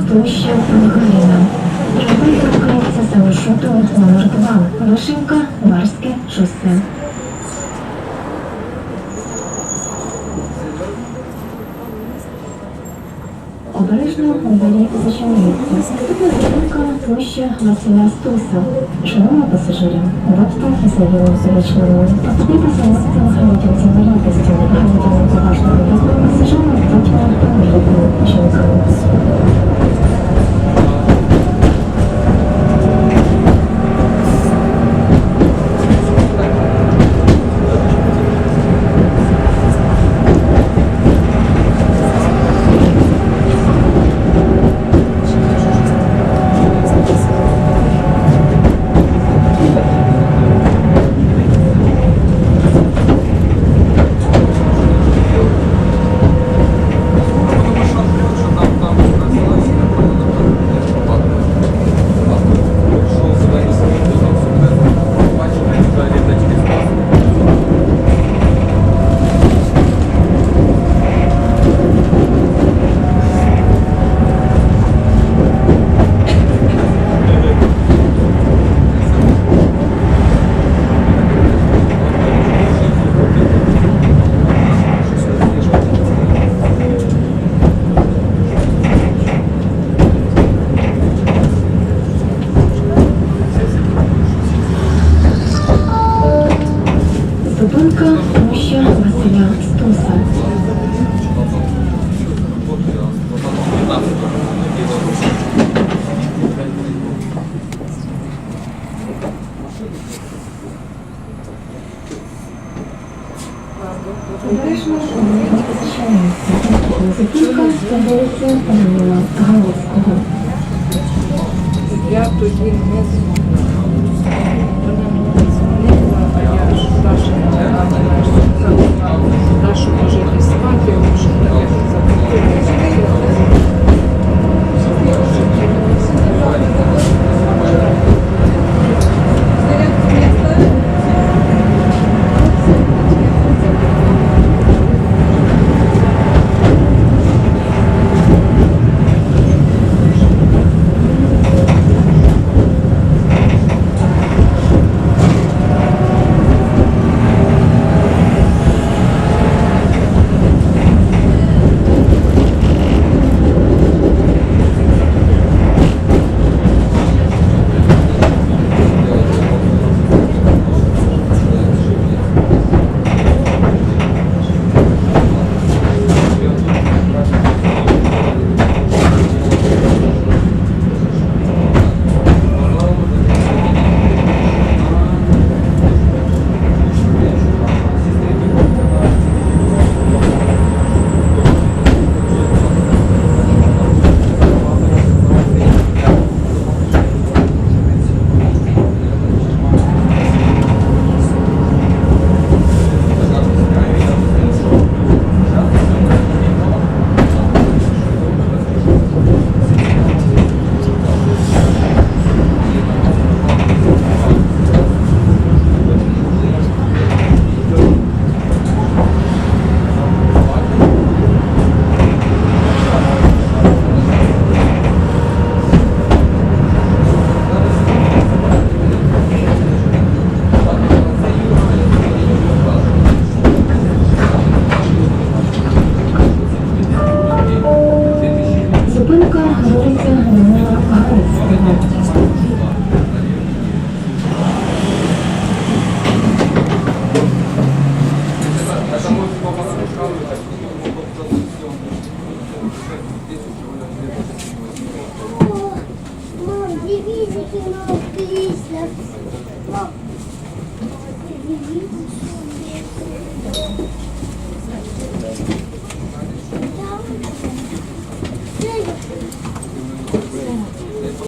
площа Гагаріна. Трамвай рухається за маршрутом номер 2 Вишивка, Барське шосе. Обережно двері зачиняються. Наступна зупинка площа Василя Стуса. Шановні пасажири, будьте завіли Поступитися місцем громадянців варіантості громадянам поважного Зупинка площа Василя Стуса. Обережно двері зачиняються. Зупинка по вулиці Данила Я тоді не дзвонила. Дашу може не спати, може you know, please.